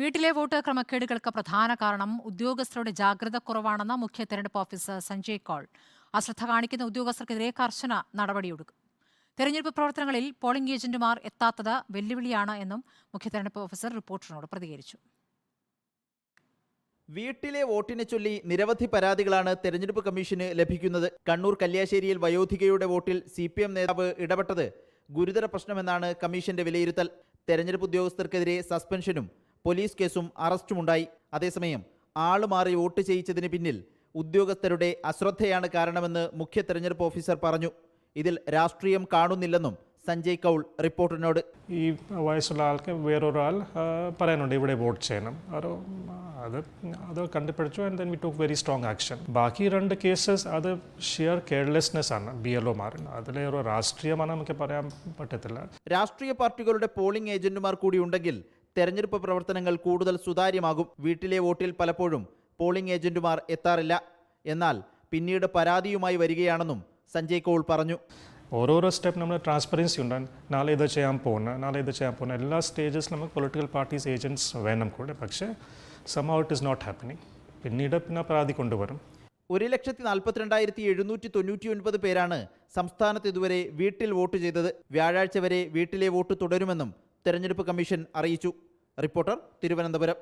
വീട്ടിലെ വോട്ട് ക്രമക്കേടുകൾക്ക് പ്രധാന കാരണം ഉദ്യോഗസ്ഥരുടെ ജാഗ്രത കുറവാണെന്ന് മുഖ്യ തെരഞ്ഞെടുപ്പ് ഓഫീസർ സഞ്ജയ് കോൾ. അശ്രദ്ധ കാണിക്കുന്ന ഉദ്യോഗസ്ഥർക്കെതിരെ കർശന നടപടിയെടുക്കും. തെരഞ്ഞെടുപ്പ് പ്രവർത്തനങ്ങളിൽ പോളിംഗ് ഏജന്റുമാർ എത്താത്തത് വെല്ലുവിളിയാണ് എന്നും മുഖ്യ തെരഞ്ഞെടുപ്പ് ഓഫീസർ റിപ്പോർട്ടറിനോട് പ്രതികരിച്ചു. വീട്ടിലെ വോട്ടിനെ ചൊല്ലി നിരവധി പരാതികളാണ് തെരഞ്ഞെടുപ്പ് കമ്മീഷന് ലഭിക്കുന്നത്. കണ്ണൂർ കല്യാശ്ശേരിയിൽ വയോധികയുടെ വോട്ടിൽ സി പി എം നേതാവ് ഇടപെട്ടത് ഗുരുതര പ്രശ്നമെന്നാണ് കമ്മീഷന്റെ വിലയിരുത്തൽ. തെരഞ്ഞെടുപ്പ് ഉദ്യോഗസ്ഥർക്കെതിരെ സസ്പെൻഷനും പോലീസ് കേസും അറസ്റ്റുമുണ്ടായി. അതേസമയം ആളുമാറി വോട്ട് ചെയ്യിച്ചതിന് പിന്നിൽ ഉദ്യോഗസ്ഥരുടെ അശ്രദ്ധയാണ് കാരണമെന്ന് മുഖ്യ തെരഞ്ഞെടുപ്പ് ഓഫീസർ പറഞ്ഞു. ഇതിൽ രാഷ്ട്രീയം കാണുന്നില്ലെന്നും സഞ്ജയ് കൗൾ റിപ്പോർട്ടിനോട്. ഈ വയസ്സുള്ള ആൾക്ക് വേറൊരാൾ പറയാനുണ്ട് ഇവിടെ വോട്ട് ചെയ്യണം. അത് അത് അത് കണ്ടുപിടിച്ചു and then we talk very strong action ബാക്കി രണ്ട് കേസസ് അത് ഷിയർ കെയർലെസ്നെസ് ആണ് ബി എൽ ഒമാർ അതിലെ ഒരു രാഷ്ട്രീയമാണ് നമുക്ക് പറയാൻ പറ്റത്തില്ല. രാഷ്ട്രീയ പാർട്ടികളുടെ പോളിംഗ് ഏജന്റുമാർ കൂടി ഉണ്ടെങ്കിൽ തെരഞ്ഞെടുപ്പ് പ്രവർത്തനങ്ങൾ കൂടുതൽ സുതാര്യമാകും. വീട്ടിലെ വോട്ടിൽ പലപ്പോഴും പോളിംഗ് ഏജന്റുമാർ എത്താറില്ല. എന്നാൽ പിന്നീട് പരാതിയുമായി വരികയാണെന്നും സഞ്ജയ് കൗൾ പറഞ്ഞു. ഓരോരോ സ്റ്റെപ്പ് നമ്മൾ ട്രാൻസ്പെറൻസി ഉണ്ടാകും നാളെ ഇത് ചെയ്യാൻ പോകുന്ന നാളെ ഇത് ചെയ്യാൻ പോകുന്ന എല്ലാ സ്റ്റേജസ് നമുക്ക് പൊളിറ്റിക്കൽ പാർട്ടീസ് ഏജന്റ്സ് വേണം കൂടെ. പക്ഷേ some it is not happening പിന്നീട് പിന്നെ പരാതി കൊണ്ടുവരും. ഒരു ലക്ഷത്തി നാൽപ്പത്തിരണ്ടായിരത്തി എഴുന്നൂറ്റി തൊണ്ണൂറ്റി ഒൻപത് പേരാണ് സംസ്ഥാനത്ത് ഇതുവരെ വീട്ടിൽ വോട്ട് ചെയ്തത്. വ്യാഴാഴ്ച വരെ വീട്ടിലെ വോട്ട് തുടരുമെന്നും തെരഞ്ഞെടുപ്പ് കമ്മീഷൻ അറിയിച്ചു. റിപ്പോർട്ടർ തിരുവനന്തപുരം.